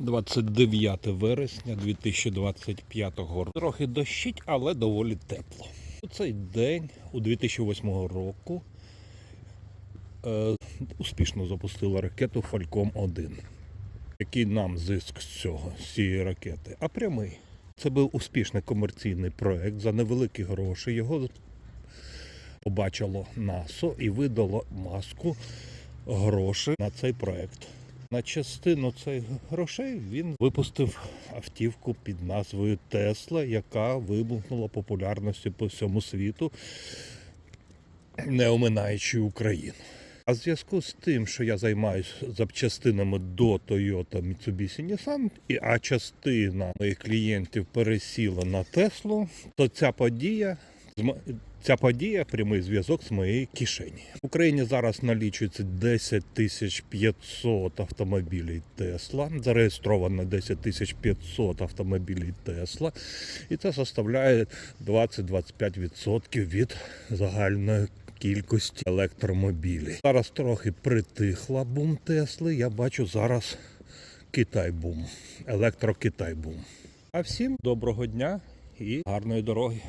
29 вересня 2025 року. Трохи дощить, але доволі тепло. У цей день, у 2008 року, е, успішно запустили ракету Falcon 1. Який нам зиск з цього, з цієї ракети? А прямий. Це був успішний комерційний проект за невеликі гроші. Його побачило НАСО і видало маску грошей на цей проект. На частину цих грошей він випустив автівку під назвою Тесла, яка вибухнула популярністю по всьому світу, не оминаючи Україну. А в зв'язку з тим, що я займаюся запчастинами до Toyota Mitsubishi Nissan, і- а частина моїх клієнтів пересіла на Теслу, то ця подія Ця подія прямий зв'язок з моєї кишені. В Україні зараз налічується 10 тисяч 500 автомобілів Тесла. Зареєстровано 10 тисяч 500 автомобілів Тесла. І це составляє 20-25% від загальної кількості електромобілів. Зараз трохи притихла бум Тесли. Я бачу зараз Китай бум, електро-Китай бум. А всім доброго дня і гарної дороги.